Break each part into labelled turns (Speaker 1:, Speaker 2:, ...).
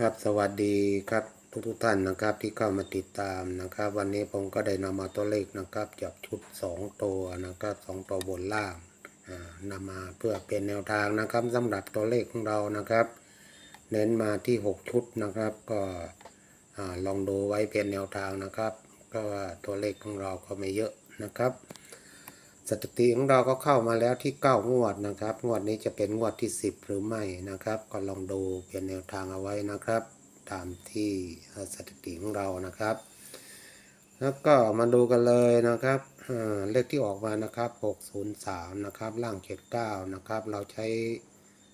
Speaker 1: ครับสวัสดีครับทุกทุกท่านนะครับที่เข้ามาติดตามนะครับ วันนี้ผมก็ได้นำมาตัวเลขนะครับจากชุด 2 ตัวนะครับสองตัวบนล่างอ่านำมาเพื่อเป็นแนวทางนะครับสำหรับตัวเลขของเรานะครับ เน้นมาที่ 6 ชุดนะครับ ก็ลองดูไว้เป็นแนวทางนะครับ ก็ตัวเลขของเราก็ไม่เยอะนะครับ สถิติของเราก็เข้ามาแล้วที่ 9 งวดนะครับ งวดนี้จะเป็นงวดที่ 10 หรือไม่นะครับ ก็ลองดูเป็นแนวทางเอาไว้นะครับ ตามที่สถิติของเรานะครับ แล้วก็มาดูกันเลยนะครับเลขที่ออกมานะครับ 603 นะครับ ล่าง79นะครับ เราใช้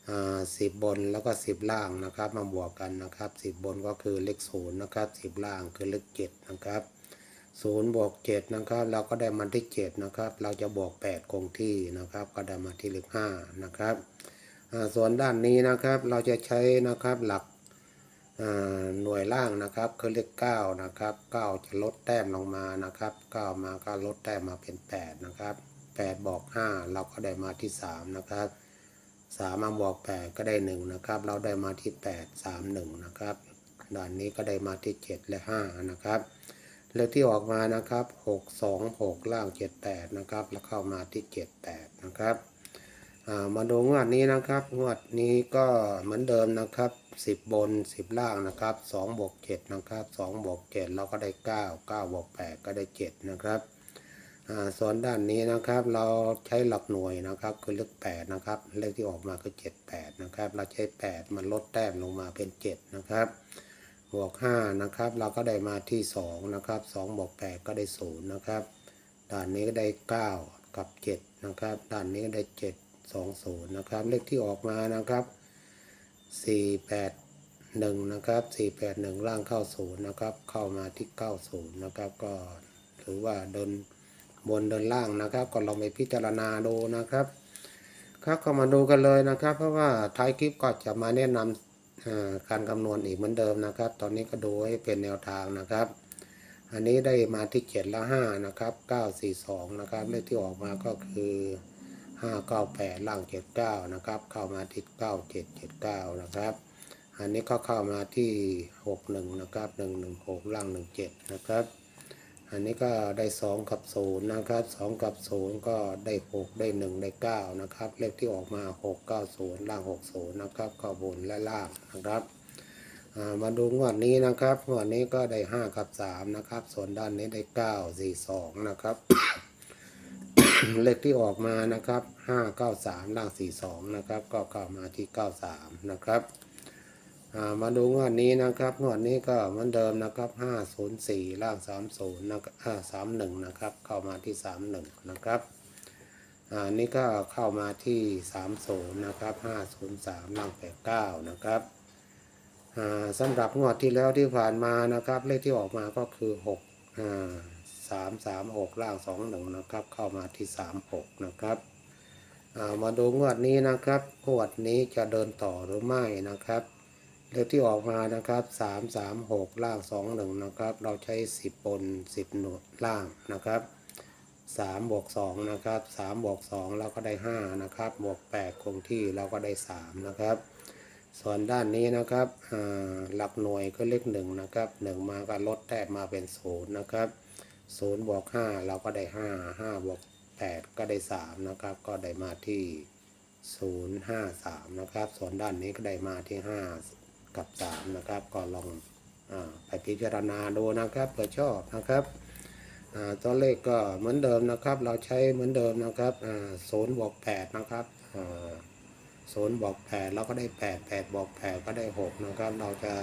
Speaker 1: อ่า10บนแล้วก็10ล่างนะครับ มาบวกกันนะครับ10บบนก็คือเลข0นย์นะครับ10ล่างคือเลข7นะครับ ศูนย์บวกเจ็ดนะครับ เราก็ได้มาที่เจ็ดนะครับ เราจะบวกแปดคงที่นะครับ ก็ได้มาที่เลขห้านะครับส่วนด้านนี้นะครับเราจะใช้นะครับหลักหน่วยล่างนะครับคือเลขเก้านะครับเก้าจะลดแต้มลงมานะครับเก้ามาก็ลดแต้มมาเป็นแปดนะครับแปดบอกห้าเราก็ได้มาที่สามนะครับสามมาบอกแปดก็ได้หนึ่งนะครับ เราได้มาที่แปดสามหนึ่งนะครับด้านนี้ก็ได้มาที่เจ็ดและห้านะครับ เลขที่ออกมานะครับ 6 2 6 ล่าง 78 นะครับ แล้วเข้ามาที่ 78 นะครับามาดูงวดนี้นะครับ งวดนี้ก็เหมือนเดิมนะครับ 10 บน 10 ล่างนะครับ2บวก7นะครับ2บวก7เราก็ได้ 9 9บวก8ก็ได้ 7 นะครับส่วนด้านนี้นะครับเราใช้หลักหน่วยนะครับคือเลข8นะครับเลขที่ออกมาคือ 78 นะครับ เราใช้ 8 มันลดแต้มลงมาเป็น 7 นะครับ บวกห้านะครับ เราก็ได้มาที่สองนะครับสองบวกแปดก็ได้ศูนย์นะครับ ด้านนี้ก็ได้เก้ากับเจ็ดนะครับ ด้านนี้ก็ได้เจ็ดสองศูนย์นะครับ เลขที่ออกมานะครับสี่แปดหนึ่งนะครับสี่แปดหนึ่งล่างเข้าศูนย์นะครับ เข้ามาที่เก้าศูนย์นะครับ ก็ถือว่าเดินบนเดินล่างนะครับ ก็ลองไปพิจารณาดูนะครับ ครับก็มาดูกันเลยนะครับ เพราะว่าท้ายคลิปก็จะมาแนะนำอ่า การคำนวณอีกเหมือนเดิมนะครับ ตอนนี้ก็ดูให้เป็นแนวทางนะครับ อันนี้ได้มาที่เจ็ดละห้านะครับเก้าสี่สองนะครับเลขที่ออกมาก็คือห้าเก้าแปดล่างเจ็ดเก้านะครับ เข้ามาที่เก้าเจ็ดเจ็ดเก้านะครับ อันนี้ก็เข้ามาที่หกหนึ่งนะครับหนึ่งหนึ่งหกล่างหนึ่งเจ็ดนะครับ อันนี้ก็ได้สองกับศูนย์นะครับสองกับศูนย์ก็ได้หกได้หนึ่งได้เก้านะครับ เลขที่ออกมาหกเก้าศูนย์ล่างหกศูนย์นะครับเข้าบนและล่างนะครับมาดูงวดนี้นะครับงวดนี้ก็ได้ห้ากับสามนะครับ ส่วนด้านนี้ได้เก้าสี่สองนะครับ เลขที่ออกมานะครับห้าเก้าสามล่างสี่สองนะครับ ก็เข้ามาที่เก้าสามนะครับ มาดูงวดนี้นะครับงวดนี้ก็เหมือนเดิมนะครับห้าศูนย์สี่ล่างสามศูนย์นะครับอ่าสามหนึ่งนะครับเข้ามาที่สามหนึ่งนะครับอ่านี่ก็เข้ามาที่สามศูนย์นะครับห้าศูนย์สามล่างแปดเก้านะครับอ่าสำหรับงวดที่แล้วที่ผ่านมานะครับเลขที่ออกมาก็คือหกอ่าสามสามหกล่างสองหนึ่งนะครับเข้ามาที่สามหกนะครับมาดูงวดนี้นะครับงวดนี้จะเดินต่อหรือไม่นะครับ เลขที่ออกมานะครับสามสามหกล่างสองหนึ่งนะครับ เราใช้สิบบนสิบหน่วยล่างนะครับสามบวกสองนะครับสามบวกสองเราก็ได้ห้านะครับบวกแปดคงที่เราก็ได้สามนะครับ ส่วนด้านนี้นะครับอ่าหลักหน่วยก็เลขหนึ่งนะครับหนึ่งมาก็ลดแต้มมาเป็นศูนย์นะครับศูนย์บวกห้าเราก็ได้ห้าห้าบวกแปดก็ได้สามนะครับ ก็ได้มาที่ศูนย์ห้าสามนะครับ ส่วนด้านนี้ก็ได้มาที่ห้า กับสามนะครับ ก็ลองอไปพิจารณาดูนะครับเผื่อชอบนะครับตัวเลขก็เหมือนเดิมนะครับ เราใช้เหมือนเดิมนะครับศูนย์บวกแปดนะครับศูนย์บวกแปดเราก็ได้แปดแปดบวกแปดก็ได้หกนะครับ เราจะ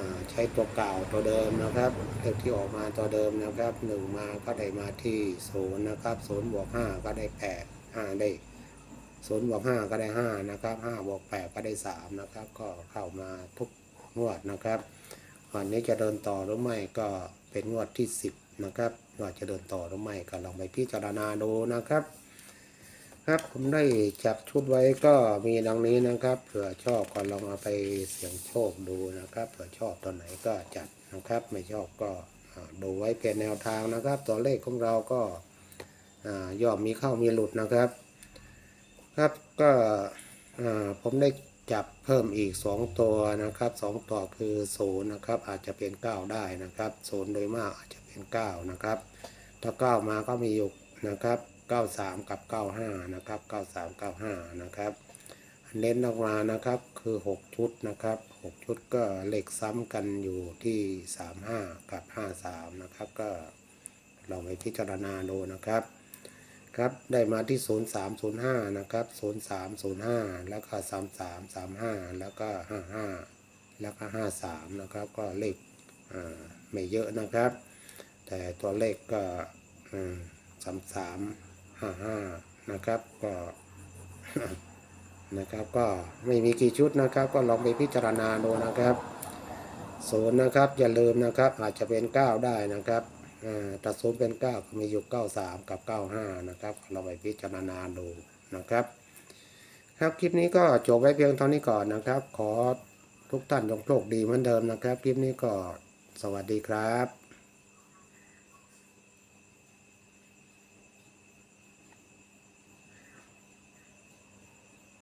Speaker 1: าใช้ตัวเก่าตัวเดิมนะครับเลขที่ออกมาตัวเดิมนะครับหนึ่งมาก็ได้มาที่ศูนย์นะครับศูนย์บวกห้าก็ได้แปดห้าได้ ศูนย์บวกห้าก็ได้ห้านะครับห้าบวกแปดก็ได้สามนะครับ ก็เข้ามาทุกงวดนะครับวันนี้จะเดินต่อหรือไม่ก็เป็นงวดที่สิบนะครับว่าจะเดินต่อหรือไม่ก็ลองไปพิจารณาดูนะครับ ครับผมได้จับชุดไว้ก็มีดังนี้นะครับ เผื่อชอบก็ลองเอาไปเสี่ยงโชคดูนะครับ เผื่อชอบตัวไหนก็จัดนะครับ ไม่ชอบก็ดูไว้เป็นแนวทางนะครับ ตัวเลขของเราก็ย่อมมีเข้ามีหลุดนะครับ ครับก็ผมได้จับเพิ่มอีกสองตัวนะครับสองตัวคือศูนย์นะครับอาจจะเป็นเก้าได้นะครับศูนย์โดยมากอาจจะเป็นเก้านะครับ ถ้าเก้ามาก็มีอยู่นะครับเก้าสามกับเก้าห้านะครับเก้าสามเก้าห้านะครับเน้นออกมานะครับคือหกชุดนะครับหกชุดก็เลขซ้ำกันอยู่ที่สามห้ากับห้าสามนะครับ ก็ลองไปพิจารณาดูนะครับ ครับ ได้มาที่ 0305 นะครับ 0305 แล้วก็ 3335 แล้วก็ 55 แล้วก็ 53 นะครับ ก็เลขไม่เยอะนะครับ แต่ตัวเลขก็สามสามห้าห้านะครับ ก็นะครับก็ไม่มีกี่ชุดนะครับ ก็ลองไปพิจารณาดูนะครับศูนย์นะครับอย่าลืมนะครับอาจจะเป็น 9 ได้นะครับ อ่าแต่ศูนย์เป็น9ก็มีอยู่93กับ95นะครับเราไปพิจารณาดูนะครับ ครับคลิปนี้ก็จบไว้เพียงเท่านี้ก่อนนะครับ ขอทุกท่านจงโชคดีเหมือนเดิมนะครับ คลิปนี้ก็สวัสดีครับ